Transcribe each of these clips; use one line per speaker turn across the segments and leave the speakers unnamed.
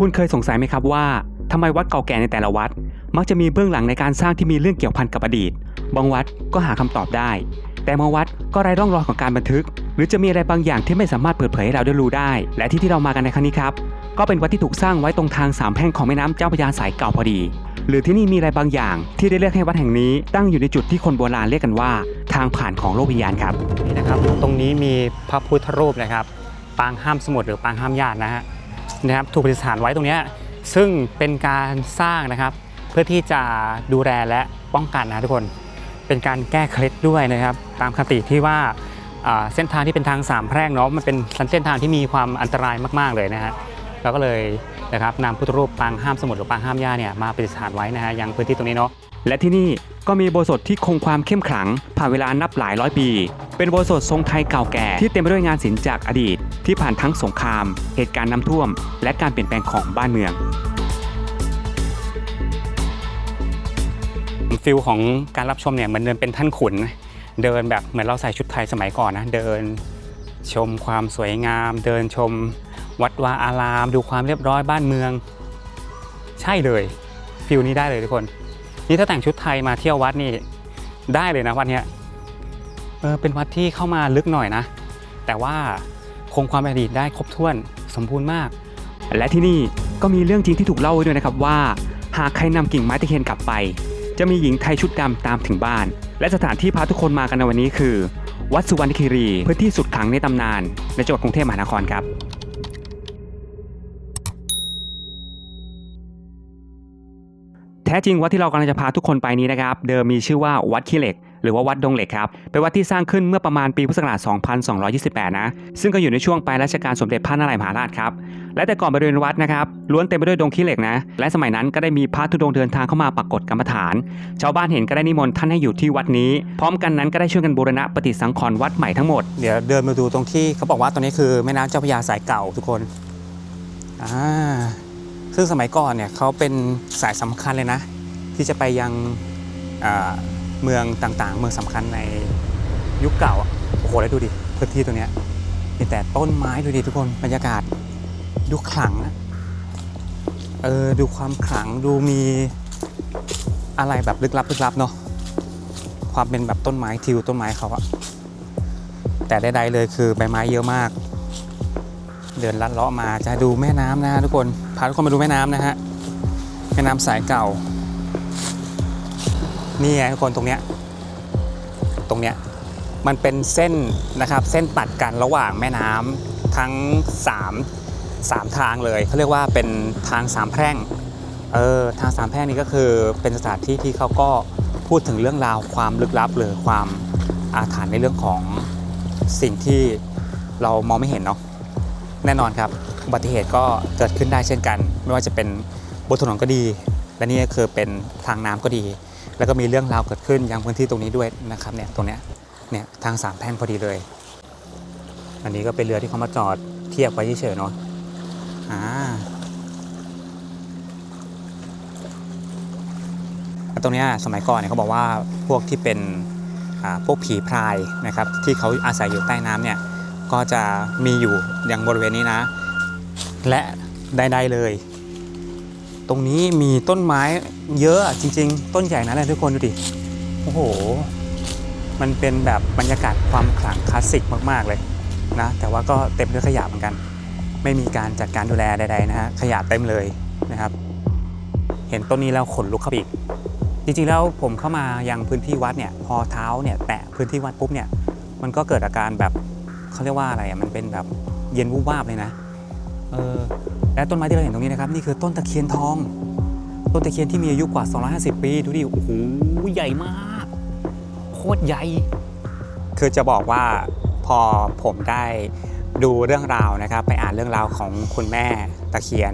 คุณเคยสงสัยไหมครับว่าทำไมวัดเก่าแก่ในแต่ละวัด มักจะมีเบื้องหลังในการสร้างที่มีเรื่องเกี่ยวพันกับอดีต บางวัดก็หาคำตอบได้ แต่บางวัดก็ไร้ร่องรอยของการบันทึก หรือจะมีอะไรบางอย่างที่ไม่สามารถเปิดเผยให้เราได้รู้ได้ และที่ที่เรามากันในครั้งนี้ครับ ก็เป็นวัดที่ถูกสร้างไว้ตรงทางสามแพร่งของแม่น้ำเจ้าพระยาสายเก่าพอดี หรือที่นี่มีอะไรบางอย่าง ที่ได้เลือกให้วัดแห่งนี้ ตั้งอยู่ในจุดที่คนโบราณเรียกกันว่า ทางผ่านของโลกวิญญาณครับ
นี่นะครับ ตรงนี้มีพระพุทธรูปนะครับ ปางห้ามสมุทรหรือปางห้ามญาตินะฮะ นะครับถูกประดิษฐานไว้ตรงนี้ซึ่งเป็นการสร้างนะครับ เพื่อที่จะดูแลและป้องกันนะทุกคน เป็นการแก้เคล็ดด้วยนะครับ ตามคติที่ว่าเส้นทางที่เป็นทางสามแพร่งเนาะมันเป็นเส้นทางที่มีความอันตรายมาก ๆเลยนะฮะเราก็เลยนะครับนำพุทธรูปปางห้ามสมุทรหรือปางห้ามญาเนี่ยมาประดิษฐานไว้นะฮะยังพื้นที่ตรงนี้เนาะ
และที่นี่ก็มีโบสถ์ที่คงความเข้มขลังผ่านเวลานับหลายร้อยปี เป็นโบสถ์ทรงไทยเก่าแก่ที่เต็มไปด้วยงานศิลป์จากอดีต ที่ผ่านทั้งสงคราม เหตุการณ์น้ำท่วม และการเปลี่ยนแปลงของบ้านเมือง
ฟิลของการรับชมเนี่ยเหมือนเดินเป็นท่านขุน เดินแบบเหมือนเราใส่ชุดไทยสมัยก่อนนะเดินชมความสวยงาม เดินชมวัดวาอาราม ดูความเรียบร้อยบ้านเมือง ใช่เลยฟิลนี้ได้เลยทุกคน นี่ถ้าแต่งชุดไทยมาเที่ยววัดนี่ได้เลยนะวัดเนี้ เออเป็นวัดที่เข้ามาลึกหน่อยนะ แต่ว่าคงความเป็นอดีตได้ครบถ้วนสมบูรณ์มาก
และที่นี่ก็มีเรื่องจริงที่ถูกเล่าไว้ด้วยนะครับว่า หากใครนำกิ่งไม้ตะเคียนกลับไป จะมีหญิงไทยชุดดำตามถึงบ้าน และสถานที่พาทุกคนมากันในวันนี้คือ วัดสุวรรณคีรีพื้นที่สุดขลังในตำนาน ในจังหวัดกรุงเทพมหานครครับ แท้จริงวัดที่เรากำลังจะพาทุกคนไปนี้นะครับ เดิมมีชื่อว่าวัดขี้เหล็ก หรือว่าวัดดงเหล็กครับ เป็นวัดที่สร้างขึ้นเมื่อประมาณปีพุทธศักราช 2228 นะ ซึ่งก็อยู่ในช่วงปลายรัชกาลสมเด็จพระนารายณ์มหาราชครับ และแต่ก่อนบริเวณวัดนะครับล้วนเต็มไปด้วยดงขี้เหล็กนะ และสมัยนั้นก็ได้มีพระธุดงเดินทางเข้ามาปรากฏกรรมฐาน ชาวบ้านเห็นก็ได้นิมนต์ท่านให้อยู่ที่วัดนี้ พร้อมกันนั้นก็ได้ช่วยกันบูรณะปฏิสังขรณ์วัดใหม่ทั้งหมด
เดี๋ยวเดินมาดูตรงที่เขาบอกว่าตรงนี้คือแม่น้ำเจ้าพระยาสายเก่าทุกคน อ่า ซึ่งสมัยก่อนเนี่ยเขาเป็นสายสำคัญเลยนะ ที่จะไปยังเมืองต่างๆ เมืองสำคัญในยุคเก่าโอ้โหแล้วดูดิพื้นที่ตรงเนี้ยมีแต่ต้นไม้ดูดิทุกคนบรรยากาศดูขลังอะเออดูความขลังดูมีอะไรแบบลึกลับลึกลับเนาะความเป็นแบบต้นไม้ทิวต้นไม้เขาอะแต่ใดๆเลยคือใบไม้เยอะมาก เดินลัดเลาะมาจะดูแม่น้ำนะฮะทุกคนพาทุกคนมาดูแม่น้ำนะฮะแม่น้ำสายเก่า นี่ไงทุกคนตรงเนี้ยตรงเนี้ยมันเป็นเส้นนะครับเส้นตัดกันระหว่างแม่น้ำทั้ง 3 3 ทางเลยเขาเรียกว่าเป็นทางสามแพร่งเออทางสามแพร่งนี้ก็คือเป็นสถานที่ที่เขาก็พูดถึงเรื่องราวความลึกลับหรือความอาถรรพ์ในเรื่องของสิ่งที่เรามองไม่เห็นเนาะ แน่นอนครับอุบัติเหตุก็เกิดขึ้นได้เช่นกัน ไม่ว่าจะเป็นบนถนนก็ดี และนี่ก็คือเป็นทางน้ำก็ดี แล้วก็มีเรื่องราวเกิดขึ้นยังพื้นที่ตรงนี้ด้วยนะครับเนี่ยตรงเนี้ยเนี่ยทางสามแพร่งพอดีเลย อันนี้ก็เป็นเรือที่เขามาจอดเทียบไว้เฉยๆเนาะอ่าตรงเนี้ยสมัยก่อนเนี่ยเขาบอกว่าพวกที่เป็นอ่าพวกผีพรายนะครับที่เขาอาศัยอยู่ใต้น้ำเนี่ย ก็จะมีอยู่อย่างบริเวณนี้นะ และใดๆเลย ตรงนี้มีต้นไม้เยอะจริง ๆ ต้นใหญ่นะเลยทุกคนดูดิโอ้โห มันเป็นแบบบรรยากาศความขลังคลาสสิกมากๆเลยนะ แต่ว่าก็เต็มด้วยขยะเหมือนกัน ไม่มีการจัดการดูแลใดๆนะฮะขยะเต็มเลยนะครับ เห็นต้นนี้แล้วขนลุกเข้าไปอีก จริงๆแล้วผมเข้ามายังพื้นที่วัดเนี่ยพอเท้าเนี่ยแตะพื้นที่วัดปุ๊บเนี่ยมันก็เกิดอาการแบบ เขาเรียกว่าอะไรอะมันเป็นแบบเย็นวูบวาบเลยนะเออและต้นไม้ที่เราเห็นตรงนี้นะครับนี่คือต้นตะเคียนทอง ต้นตะเคียนที่มีอายุกว่า 250 ปีดูดิโอ้โหใหญ่มาก โคตรใหญ่ คือจะบอกว่าพอผมได้ดูเรื่องราวนะครับ ไปอ่านเรื่องราวของคุณแม่ตะเคียน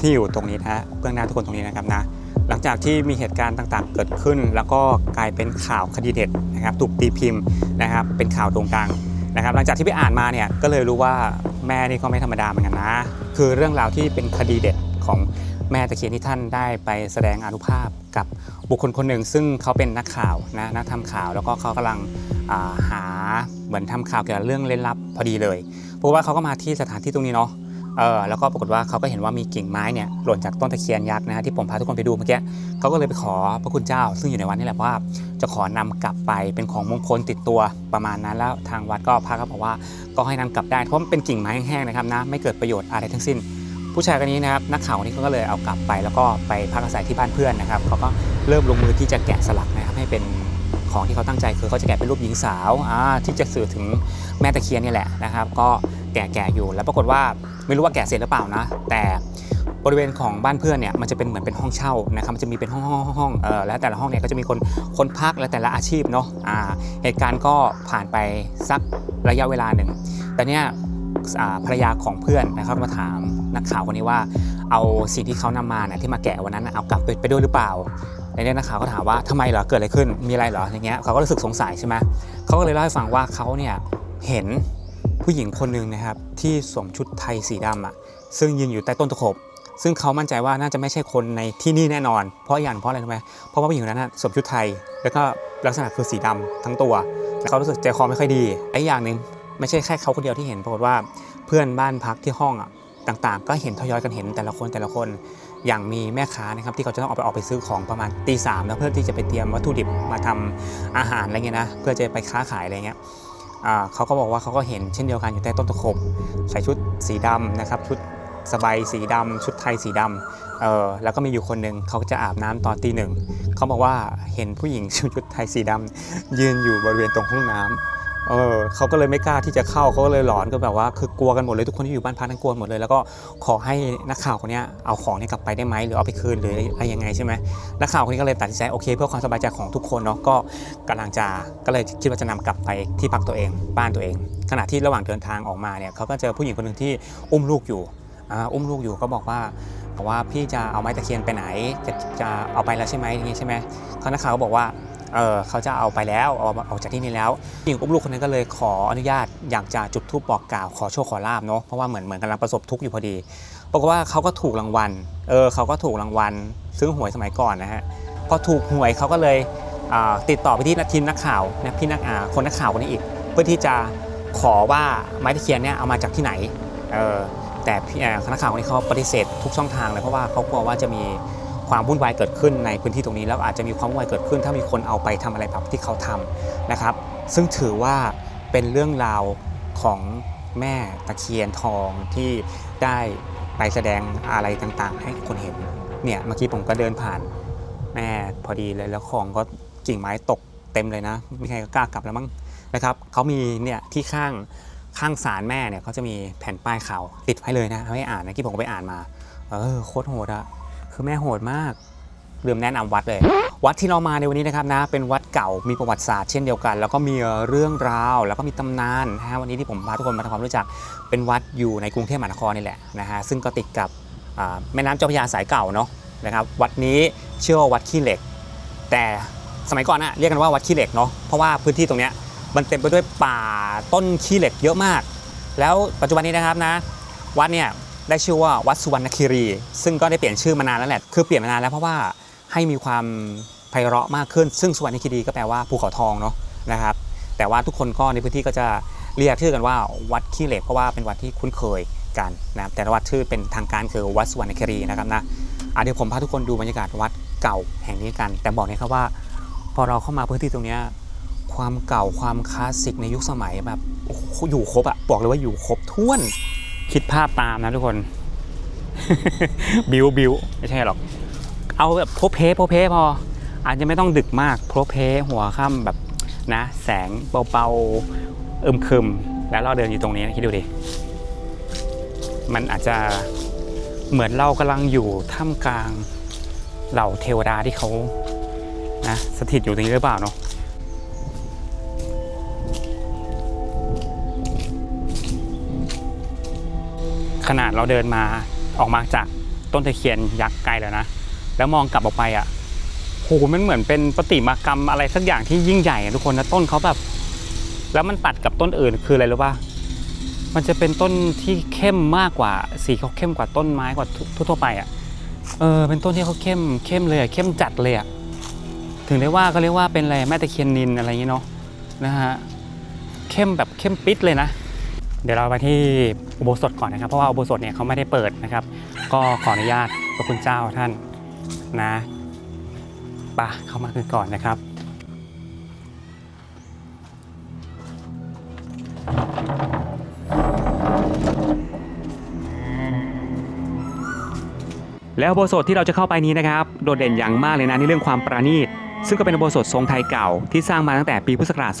ที่อยู่ตรงนี้นะฮะเบื้องหน้าทุกคนตรงนี้นะครับนะหลังจากที่มีเหตุการณ์ต่างๆ เกิดขึ้น แล้วก็กลายเป็นข่าวคดีเด็ดนะครับถูกตีพิมพ์นะครับ เป็นข่าวโด่งดัง นะครับหลังจากที่ไปอ่านมาเนี่ยก็เลยรู้ว่าแม่นี่ก็ไม่ธรรมดาเหมือนกันนะ คือเรื่องราวที่เป็นคดีเด็ดของแม่ตะเคียนที่ท่านได้ไปแสดงอนุภาพกับบุคคลคนหนึ่ง ซึ่งเขาเป็นนักข่าวนะนักทำข่าวแล้วก็เขากำลังาหาเหมือนทำข่าวเกี่ยวกับเรื่องเล่นลับพอดีเลย เพราะว่าเขาก็มาที่สถานที่ตรงนี้เนาะ เออแล้วก็ปรากฏว่าเขาก็เห็นว่ามีกิ่งไม้เนี่ยหล่นจากต้นตะเคียนยักษ์นะฮะที่ผมพาทุกคนไปดูเมื่อกี้เขาก็เลยไปขอพระคุณเจ้า ซึ่งอยู่ในวัดนี่แหละว่า จะขอนำกลับไปเป็นของมงคลติดตัวประมาณนั้น แล้วทางวัดก็พระก็บอกว่าก็ให้นำกลับได้เพราะมันเป็นกิ่งไม้แห้งๆนะครับนะไม่เกิดประโยชน์อะไรทั้งสิ้น ผู้ชายคนนี้นะครับนักข่าวคนนี้เขาก็เลยเอากลับไป แล้วก็ไปพักอาศัยที่บ้านเพื่อนนะครับเขาก็เริ่มลงมือที่จะแกะสลักนะครับให้เป็นของที่เขาตั้งใจคือเขาจะแกะเป็นรูปหญิงสาวที่จะสื่อถึงแม่ตะเคียนนี่แหละนะครับ ก็ แกะแกะอยู่ แล้วปรากฏว่าไม่รู้ว่าแกะเสร็จหรือเปล่านะ แต่บริเวณของบ้านเพื่อนเนี่ยมันจะเป็นเหมือนเป็นห้องเช่านะครับมันจะมีเป็นห้องห้องห้องเออแล้วแต่ละห้องเนี่ยก็จะมีคนคนพักและแต่ละอาชีพเนาะอ่าเหตุการณ์ก็ผ่านไปสักระยะเวลาหนึ่ง แต่เนี่ยภรรยาของเพื่อนนะครับมาถามนักข่าวคนนี้ว่าเอาสิ่งที่เขานำมาเนี่ยที่มาแกะวันนั้นเอากลับไปไปด้วยหรือเปล่าในนี้นักข่าวก็ถามว่าทำไมเหรอเกิดอะไรขึ้นมีอะไรเหรออย่างเงี้ยเขาก็รู้สึกสงสัยใช่ไหมเขาก็เลยเล่าให้ฟังว่าเขาเนี่ยเห็น ผู้หญิงคนหนึ่งนะครับที่สวมชุดไทยสีดำอะซึ่งยืนอยู่ใต้ต้นตะขบ ซึ่งเขามั่นใจว่าน่าจะไม่ใช่คนในที่นี่แน่นอน เพราะอย่างเพราะอะไรรู้ไหมเพราะว่าผู้หญิงคนนั้นนะสวมชุดไทย แล้วก็ลักษณะคือสีดำทั้งตัวแล้วเขารู้สึกใจคอไม่ค่อยดีไอ้อย่างหนึ่งไม่ใช่แค่เขาคนเดียวที่เห็นปรากฏว่าเพื่อนบ้านพักที่ห้องอะต่างๆ ก็เห็นทยอยกันเห็นแต่ละคนแต่ละคน อย่างมีแม่ค้านะครับที่เขาจะต้องออกไปออกไปซื้อของประมาณตีสามแล้วเพื่อที่จะไปเตรียมวัตถุดิบมาทำอาหารอะไรเงี้ยนะเพื่อจะไปค้าขายอะไรเงี้ย เขาก็บอกว่าเขาก็เห็นเช่นเดียวกันอยู่ใต้ต้นตะขบใส่ชุดสีดำนะครับชุดสบายสีดำชุดไทยสีดำเออแล้วก็มีอยู่คนหนึ่งเขาจะอาบน้ำตอนตีหนึ่งเขาบอกว่าเห็นผู้หญิงชุดไทยสีดำยืนอยู่บริเวณตรงห้องน้ำ เออเขาก็เลยไม่กล้าที่จะเข้าเขาก็เลยหลอนก็แบบว่า คือกลัวกันหมดเลยทุกคนที่อยู่บ้านพักทั้งกลัวหมดเลย แล้วก็ขอให้นักข่าวคนนี้เอาของนี้กลับไปได้ไหมหรือเอาไปคืนหรืออะไรยังไงใช่ไหมนักข่าวคนนี้ก็เลยตัดสินใจโอเค เพื่อความสบายใจของทุกคนเนาะก็กำลังจะก็เลยคิดว่าจะนำกลับไปที่พักตัวเอง บ้านตัวเอง ขณะที่ระหว่างเดินทางออกมาเนี่ยเขาก็เจอผู้หญิงคนหนึ่งที่อุ้มลูกอยู่อ่าอุ้มลูกอยู่ก็บอกว่าบอกว่าพี่จะเอาไม้ตะเคียนไปไหนจะจะเอาไปแล้วใช่ไหมอย่างงี้ใช่ไหมเขานักข่าวก็บอกว่าเออเขาจะเอาไปแล้วเอาออกจากที่นี่แล้วหญิงอุ้มลูกคนนั้นก็เลยขออนุญาตอยากจะจุดธูปบอกกล่าวขอโชคขอลาบเนาะเพราะว่าเหมือนเหมือนกำลังประสบทุกข์อยู่พอดีปรากฏว่าเขาก็ถูกรางวัลเออเขาก็ถูกรางวัลซื้อหวยสมัยก่อนนะฮะพอถูกหวยเขาก็เลยติดต่อไปที่ทีมนักข่าวนะพี่นักอ่าคนนักข่าวคนนี้อีก เพื่อที่จะขอว่าไม้ตะเคียนเนี่ยเอามาจากที่ไหนเออแต่พี่นักข่าวคนนี้เขาปฏิเสธทุกช่องทางเลยเพราะว่าเขากลัวว่าจะมี ความวุ่นวายเกิดขึ้นในพื้นที่ตรงนี้แล้วอาจจะมีความวุ่นวายเกิดขึ้น ถ้ามีคนเอาไปทำอะไรแบบที่เขาทำนะครับ ซึ่งถือว่าเป็นเรื่องราวของแม่ตะเคียนทองที่ได้ไปแสดงอะไรต่างๆ ให้คนเห็นเนี่ยเมื่อกี้ผมก็เดินผ่านแม่พอดีเลยแล้วของก็กิ่งไม้ตกเต็มเลยนะไม่ใครก็กล้ากลับแล้วมั้งนะครับเขามีเนี่ยที่ข้างข้างศาลแม่เนี่ยเขาจะมีแผ่นป้ายข่าวติดไว้เลยนะให้อ่านนะที่ผมก็ไปอ่านมา เออโคตรโหดอะ คือแม่โหดมากลืมแนะนำวัดเลย วัดที่เรามาในวันนี้นะครับนะ เป็นวัดเก่ามีประวัติศาสตร์เช่นเดียวกัน แล้วก็มีเรื่องราว แล้วก็มีตำนานนะฮะวันนี้ที่ผมพาทุกคนมาทำความรู้จักเป็นวัดอยู่ในกรุงเทพมหานครนี่แหละนะฮะซึ่งก็ติดกับแม่น้ำเจ้าพระยาสายเก่าเนาะนะครับวัดนี้เชื่อว่าวัดขี้เหล็ก แต่สมัยก่อนนะเรียกกันว่าวัดขี้เหล็กเนาะเพราะว่าพื้นที่ตรงเนี้ยมันเต็มไปด้วยป่าต้นขี้เหล็กเยอะมาก แล้วปัจจุบันนี้นะครับนะวัดเนี่ย ได้ชื่อว่าวัดสุวรรณคีรี ซึ่งก็ได้เปลี่ยนชื่อมานานแล้วแหละ คือเปลี่ยนมานานแล้วเพราะว่าให้มีความไพเราะมากขึ้น ซึ่งสุวรรณคีรีก็แปลว่าภูเขาทองเนาะนะครับ แต่ว่าทุกคนก็ในพื้นที่ก็จะเรียกชื่อกันว่าวัดขี้เหล็กเพราะว่าเป็นวัดที่คุ้นเคยกันนะครับ แต่วัดชื่อเป็นทางการคือวัดสุวรรณคีรีนะครับนะอะเดี๋ยวผมพาทุกคนดูบรรยากาศวัดเก่าแห่งนี้กัน แต่บอกเลยครับว่า พอเราเข้ามาพื้นที่ตรงนี้ความเก่าความคลาสสิกในยุคสมัยแบบโอ้โหอยู่ครบอะบอกเลยว่าอยู่ครบถ้วน คิดภาพตามนะทุกคน บิวบิวไม่ใช่หรอก เอาแบบโพเพโพเพพอ อาจจะไม่ต้องดึกมากโพเพหัวค่ำแบบนะ แสงเบาๆอึมคึม แล้วเราเดินอยู่ตรงนี้นะคิดดูดิ มันอาจจะเหมือนเรากำลังอยู่ท่ามกลางเหล่าเทวดาที่เขานะสถิตอยู่ตรงนี้หรือเปล่าเนาะ ขนาดเราเดินมาออกมาจากต้นตะเคียนยักษ์ไกลแล้วนะ แล้วมองกลับออกไปอะโหมันเหมือนเป็นปฏิมากรรมอะไรสักอย่างที่ยิ่งใหญ่ทุกคนนะต้นเขาแบบ แล้วมันตัดกับต้นอื่นคืออะไรรู้ป่ะมันจะเป็นต้นที่เข้มมากกว่า สีเขาเข้มกว่าต้นไม้กว่าทั่วๆไปอะเออเป็นต้นที่เขาเข้มเข้มเลยอะเข้มจัดเลยอะถึงได้ว่าก็เรียกว่าเป็นอะไรแม่ตะเคียนนินอะไรอย่างเงี้เนาะนะฮะเข้มแบบเข้มปิดเลยนะ เดี๋ยวเราไปที่อุโบสถก่อนนะครับ เพราะว่าอุโบสถเนี่ยเขาไม่ได้เปิดนะครับ ก็ขออนุญาตพระคุณเจ้าท่านนะปะเข้ามาคือก่อนนะครับ
แล้วอุโบสถที่เราจะเข้าไปนี้นะครับโดดเด่นอย่างมากเลยนะในเรื่องความประณีต ซึ่งก็เป็นอุโบสถทรงไทยเก่าที่สร้างมาตั้งแต่ปีพุทธศักราช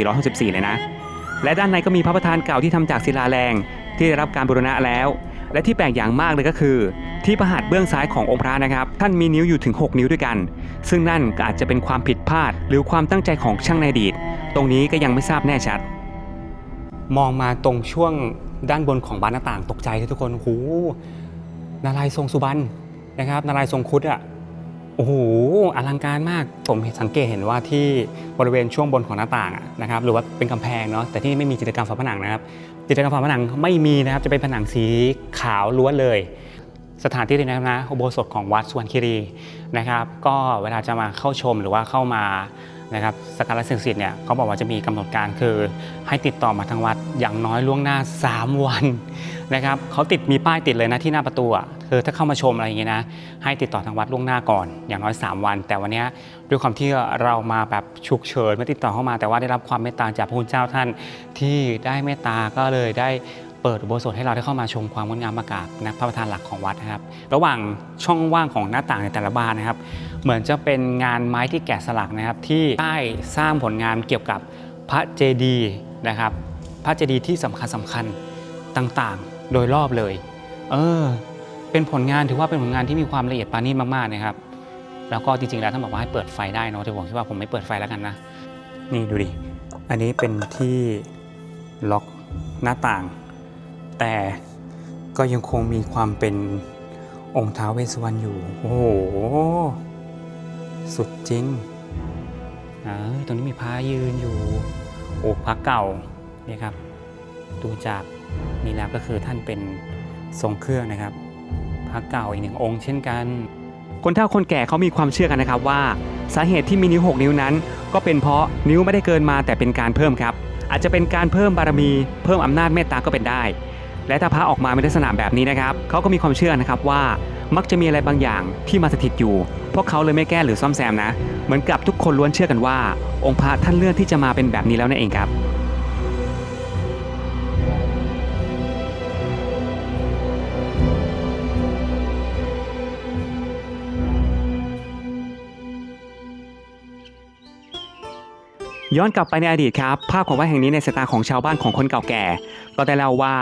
2464 เลยนะ และด้านในก็มีพระประธานเก่าที่ทำจากศิลาแรงที่ได้รับการบูรณะแล้ว และที่แปลกอย่างมากเลยก็คือ ที่ประหัตเบื้องซ้ายขององค์พระนะครับ ท่านมีนิ้วอยู่ถึง 6 นิ้วด้วยกัน ซึ่งนั่นก็อาจจะเป็นความผิดพลาด หรือความตั้งใจของช่างในอดีต ตรงนี้ก็ยังไม่ทราบแน่ชัด
มองมาตรงช่วงด้านบนของบานหน้าต่างตกใจเลยทุกคนโอ้โหนารายทรงสุบรรณนะครับ นารายทรงคุดอะ โอ้โหอลังการมาก ผมสังเกตเห็นว่าที่บริเวณช่วงบนของหน้าต่างนะครับหรือว่าเป็นกำแพงเนาะแต่ที่นี่ไม่มีจิตรกรรมฝาผนังนะครับจิตรกรรมฝาผนังไม่มีนะครับจะเป็นผนังสีขาวล้วนเลย สถานที่นี้นะครับนะอุโบสถของวัดสุวรรณคีรีนะครับ ก็เวลาจะมาเข้าชมหรือว่าเข้ามา นะครับสักการะสิ่งศักดิ์สิทธิ์เนี่ยเขาบอกว่าจะมีกำหนดการคือ ให้ติดต่อมาทางวัดอย่างน้อยล่วงหน้า 3 วันนะครับเขาติดมีป้ายติดเลยนะที่หน้าประตูอะคือถ้าเข้ามาชมอะไรอย่างเงี้ยนะให้ติดต่อทางวัดล่วงหน้าก่อนอย่างน้อย 3 วัน แต่วันนี้ด้วยความที่เรามาแบบฉุกเฉินไม่ติดต่อเข้ามา แต่ว่าได้รับความเมตตาจากพระคุณเจ้าท่านที่ได้เมตตาก็เลยได้ ปิดอุโบสถให้เราได้เข้ามาชมความงดงามมากาบนะพระประธานหลักของวัดนะครับ ระหว่างช่องว่างของหน้าต่างในแต่ละบานนะครับ เหมือนจะเป็นงานไม้ที่แกะสลักนะครับ ที่ได้สร้างผลงานเกี่ยวกับพระเจดีย์นะครับ พระเจดีย์ที่สำคัญสำคัญต่างๆ โดยรอบเลย เออ เป็นผลงานถือว่าเป็นผลงานที่มีความละเอียดปราณีตมากๆนะครับ แล้วก็จริงๆแล้วท่านบอกว่าให้เปิดไฟได้เนาะแต่ผมคิดว่าผมไม่เปิดไฟแล้วกันนะ นี่ดูดิ อันนี้เป็นที่ล็อกหน้าต่าง แต่ก็ยังคงมีความเป็นองค์ท้าวเวสสุวรรณอยู่ โอ้โห สุดจริงเออตรงนี้มีพระยืนอยู่ โอ้พระเก่านี่ครับ ดูจากนี่แล้วก็คือท่านเป็นทรงเครื่องนะครับ พระเก่าอีกหนึ่งองค์เช่นกัน
คนเฒ่าคนแก่เขามีความเชื่อกันนะครับว่า สาเหตุที่มีนิ้ว 6 นิ้วนั้น ก็เป็นเพราะนิ้วไม่ได้เกินมาแต่เป็นการเพิ่มครับ อาจจะเป็นการเพิ่มบารมี เพิ่มอำนาจเมตตาก็เป็นได้ และถ้าพระออกมาในลักษณะแบบนี้นะครับเขาก็มีความเชื่อนะครับว่ามักจะมีอะไรบางอย่างที่มาสถิตอยู่ พวกเขาเลยไม่แก้หรือซ่อมแซมนะ เหมือนกับทุกคนล้วนเชื่อกันว่า องค์พระท่านเลื่อนที่จะมาเป็นแบบนี้แล้วนั่นเองครับ ย้อนกลับไปในอดีตครับ ภาพของวัดแห่งนี้ในสายตาของชาวบ้านของคนเก่าแก่ ก็ได้เล่าว่า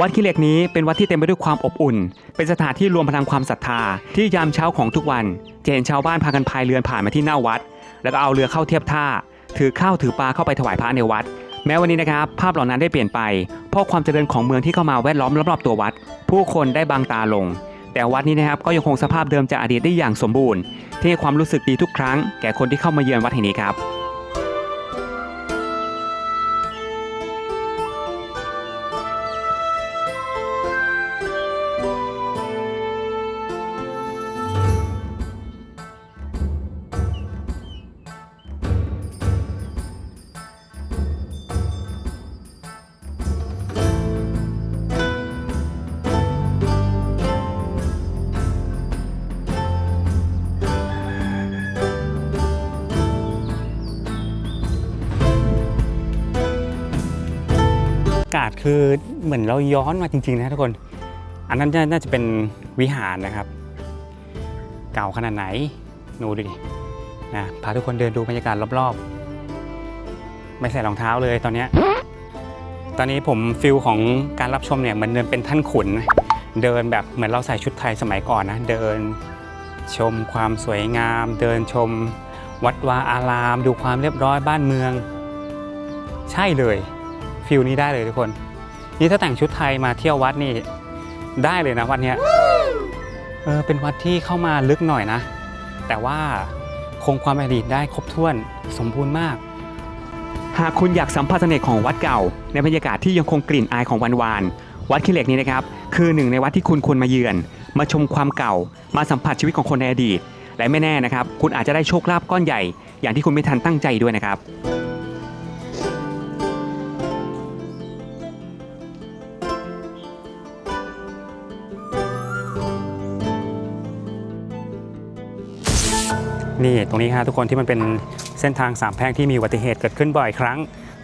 วัดขี้เหล็กนี้เป็นวัดที่เต็มไปด้วยความอบอุ่น เป็นสถานที่รวมพลังความศรัทธา ที่ยามเช้าของทุกวันจะเห็นชาวบ้านพากันพายเรือผ่านมาที่หน้าวัด แล้วก็เอาเรือเข้าเทียบท่า ถือข้าวถือปลาเข้าไปถวายพระในวัด แม้วันนี้นะครับ ภาพเหล่านั้นได้เปลี่ยนไป เพราะความเจริญของเมืองที่เข้ามาแวดล้อมรอบๆตัววัด ผู้คนได้บางตาลง แต่วัดนี้นะครับก็ยังคงสภาพเดิมจากอดีตได้อย่างสมบูรณ์ที่ให้ความรู้สึกดีทุกครั้ง แก่คนที่เข้ามาเยือนวัดแห่งนี้ครับา
กาศคือเหมือนเราย้อนมาจริงๆนะทุกคน อันนั้นน่าจะเป็นวิหารนะครับ เก่าขนาดไหนดูดินะพาทุกคนเดินดูบรรยากาศรอบๆ ไม่ใส่รองเท้าเลยตอนนี้ ตอนนี้ผมฟิลของการรับชมเนี่ยเหมือนเดินเป็นท่านขุน เดินแบบเหมือนเราใส่ชุดไทยสมัยก่อนนะ เดินชมความสวยงาม เดินชมวัดวาอาราม ดูความเรียบร้อยบ้านเมือง ใช่เลย ฟิลนี้ได้เลยทุกคน นี่ถ้าแต่งชุดไทยมาเที่ยววัดนี่ได้เลยนะวัดเนี้ยเออเป็นวัดที่เข้ามาลึกหน่อยนะ แต่ว่าคงความอดีตได้ครบถ้วนสมบูรณ์มาก
หากคุณอยากสัมผัสเสน่ห์ของวัดเก่า ในบรรยากาศที่ยังคงกลิ่นอายของวันวานวัดขี้เหล็กนี้นะครับคือหนึ่งในวัดที่คุณควรมาเยือน มาชมความเก่า มาสัมผัสชีวิตของคนในอดีต และไม่แน่นะครับ คุณอาจจะได้โชคลาภก้อนใหญ่ อย่างที่คุณไม่ทันตั้งใจด้วยนะครับ
นี่ตรงนี้ฮะทุกคนที่มันเป็นเส้นทางสามแพร่งที่มีอุบัติเหตุเกิดขึ้นบ่อยครั้ง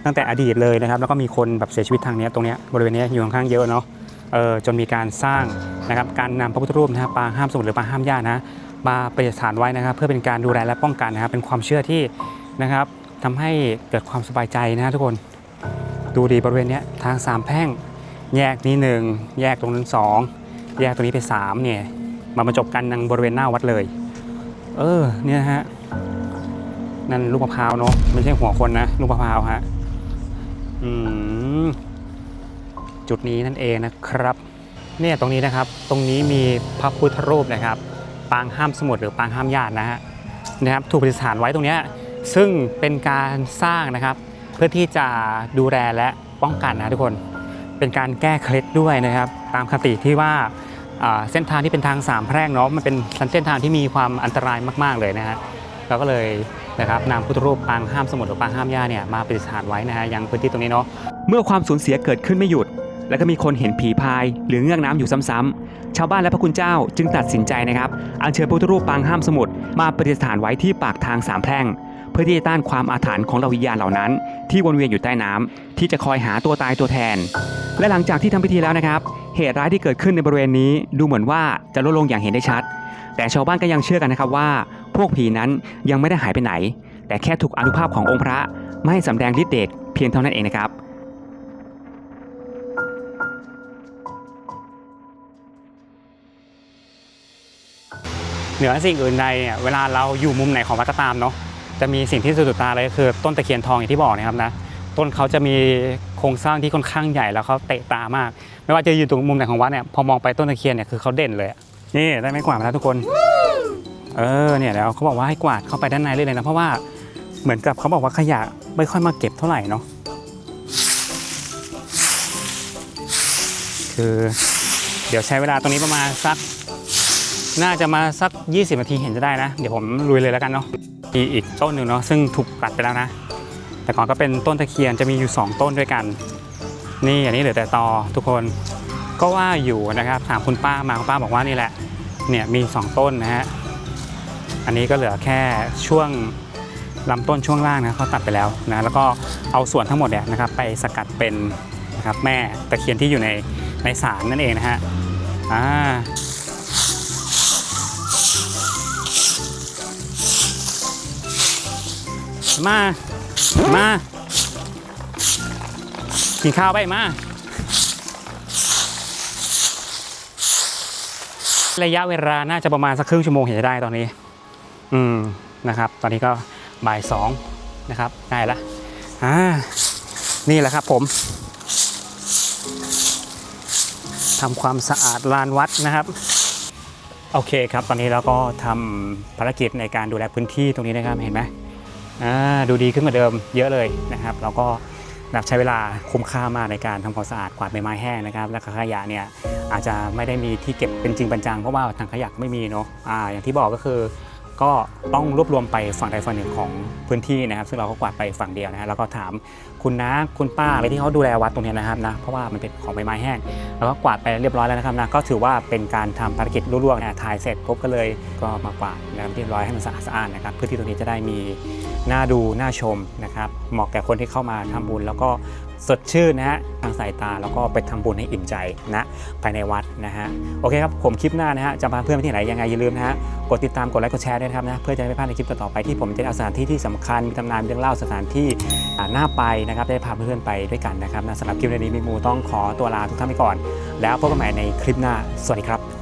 ตั้งแต่อดีตเลยนะครับแล้วก็มีคนแบบเสียชีวิตทางนี้ตรงนี้บริเวณนี้อยู่ค่อนข้างเยอะเนาะเออจนมีการสร้างนะครับการนำพระพุทธรูปนะครับปางห้ามสมุทรหรือปางห้ามญาตินะมาประดิษฐานไว้นะครับ เพื่อเป็นการดูแลและป้องกันนะครับเป็นความเชื่อที่นะครับทำให้เกิดความสบายใจนะทุกคนดูดีบริเวณนี้ทางสามแพร่งแยกนี้หนึ่งแยกตรงนั้นสองแยกตรงนี้ไปสามเนี่ยมาบรรจบกันยังบริเวณหน้าวัดเลย เออ เนี่ยฮะ นั่นลูกมะพร้าวเนาะ ไม่ใช่หัวคนนะ ลูกมะพร้าวฮะ อืม จุดนี้นั่นเองนะครับ เนี่ยตรงนี้นะครับ ตรงนี้มีพระพุทธรูปนะครับ ปางห้ามสมุทรหรือปางห้ามญาตินะฮะ นะครับ ถูกประดิษฐานไว้ตรงเนี้ย ซึ่งเป็นการสร้างนะครับ เพื่อที่จะดูแลและป้องกันนะทุกคน เป็นการแก้เคล็ดด้วยนะครับ ตามคติที่ว่า เส้นทางที่เป็นทางสามแพร่งเนาะมันเป็นเส้นทางที่มีความอันตรายมาก ๆเลยนะฮะเราก็เลยนะครับนำพุทธรูปปางห้ามสมุทรหรือปางห้ามหญ้าเนี่ยมาประดิษฐานไว้นะฮะยังพื้นที่ตรงนี้เนาะ
เมื่อความสูญเสียเกิดขึ้นไม่หยุด และก็มีคนเห็นผีพาย หรือเงือกน้ำอยู่ซ้ำๆชาวบ้านและพระคุณเจ้าจึงตัดสินใจนะครับอัญเชิญพุทธรูปปางห้ามสมุทรมาประดิษฐานไว้ที่ปากทางสามแพร่ง พื่อที่จะต้านความอาถรรพ์ของเหล่าวิญญาณเหล่านั้น ที่วนเวียนอยู่ใต้น้ำที่จะคอยหาตัวตายตัวแทน และหลังจากที่ทำพิธีแล้วนะครับ เหตุร้ายที่เกิดขึ้นในบริเวณนี้ดูเหมือนว่าจะลดลงอย่างเห็นได้ชัด แต่ชาวบ้านก็ยังเชื่อกันนะครับว่า พวกผีนั้นยังไม่ได้หายไปไหน แต่แค่ถูกอนุภาพขององค์พระไม่ให้สำแดงฤทธิ์เดชเพียงเท่านั้นเองนะครับ
เหนือสิ่งอื่นใดเนี่ยเวลาเราอยู่มุมไหนของวัดก็ตามเนาะ จะมีสิ่งที่สะดุดตาเลยก็คือต้นตะเคียนทองอย่างที่บอกนะครับนะต้นเขาจะมีโครงสร้างที่ค่อนข้างใหญ่แล้วเขาเตะตามาก ไม่ว่าจะอยู่ตรงมุมไหนของวัดเนี่ยพอมองไปต้นตะเคียนเนี่ยคือเขาเด่นเลยนี่ได้ไม้กวาดมาแล้วทุกคน เออเนี่ยแล้วเขาบอกว่าให้กวาดเข้าไปด้านในเลยนะเพราะว่าเหมือนกับเขาบอกว่าขยะไม่ค่อยมาเก็บเท่าไหร่เนาะคือ เดี๋ยวใช้เวลาตรงนี้ประมาณสัก น่าจะมาสัก 20 นาทีเห็นจะได้นะ เดี๋ยวผมลุยเลยแล้วกันเนาะ มีอีกต้นหนึ่งเนาะซึ่งถูกตัดไปแล้วนะ แต่ก่อนก็เป็นต้นตะเคียนจะมีอยู่ 2 ต้นด้วยกัน นี่อันนี้เหลือแต่ตอทุกคนก็ว่าอยู่นะครับถามคุณป้ามาคุณป้าบอกว่านี่แหละเนี่ยมี 2 ต้นนะฮะอันนี้ก็เหลือแค่ช่วงลำต้นช่วงล่างนะเขาตัดไปแล้วนะแล้วก็เอาส่วนทั้งหมดเนี่ยนะครับไปสกัดเป็นนะครับแม่ตะเคียนที่อยู่ในในสารนั่นเองนะฮะอ่า มา มา กินข้าวไปมาระยะเวลาน่าจะประมาณสักครึ่งชั่วโมงเห็นจะได้ตอนนี้ อืมนะครับ ตอนนี้ก็บ่ายสองนะครับได้ละอ่านี่แหละครับผมทำความสะอาดลานวัดนะครับ โอเคครับ ตอนนี้เราก็ทำภารกิจในการดูแลพื้นที่ตรงนี้นะครับ เห็นไหม ดูดีขึ้นกว่าเดิมเยอะเลยนะครับ แล้วก็แบบใช้เวลาคุ้มค่ามากในการทำความสะอาดกวาดใบไม้แห้งนะครับ และขยะเนี่ยอาจจะไม่ได้มีที่เก็บเป็นจริงเป็นจังเพราะว่าทางขยะไม่มีเนาะอ่าอย่างที่บอกก็คือก็ต้องรวบรวมไปฝั่งใดฝั่งหนึ่งของพื้นที่นะครับ ซึ่งเราก็กวาดไปฝั่งเดียวนะฮะแล้วก็ถาม คุณน้าคุณป้าอะไรที่เขาดูแลวัดตรงนี้นะครับนะเพราะว่ามันเป็นของใบไม้แห้งแล้วก็กวาดไปเรียบร้อยแล้วนะครับนะก็ถือว่าเป็นการทำภารกิจรุ่วๆนะถ่ายเสร็จปุ๊บก็เลยก็มากวาดนะครับเรียบร้อยให้มันสะอาดสะอ้านนะครับพื้นที่ตรงนี้จะได้มีหน่าดูหน่าชมนะครับเหมาะแก่คนที่เข้ามาทำบุญ แล้วก็สดชื่นนะฮะทางสายตาแล้วก็ไปทำบุญให้อิ่มใจนะภายในวัดนะฮะโอเคครับผมคลิปหน้านะฮะจะพาเพื่อนไปที่ไหนยังไงอย่าลืมนะฮะกดติดตามกดไลค์กดแชร์ด้วยนะครับนะเพื่อจะได้ไม่พลาดในคลิปต่อๆไปที่ผมจะเอาสถานที่ที่สำคัญมีตำนานเรื่องเล่าสถานที่น่าไปนะครับได้พาเพื่อนๆไปด้วยกันนะครับนะสำหรับคลิปในนี้มิกมูต้องขอตัวลาทุกท่านไปก่อน แล้วพบกันใหม่ในคลิปหน้าสวัสดีครับ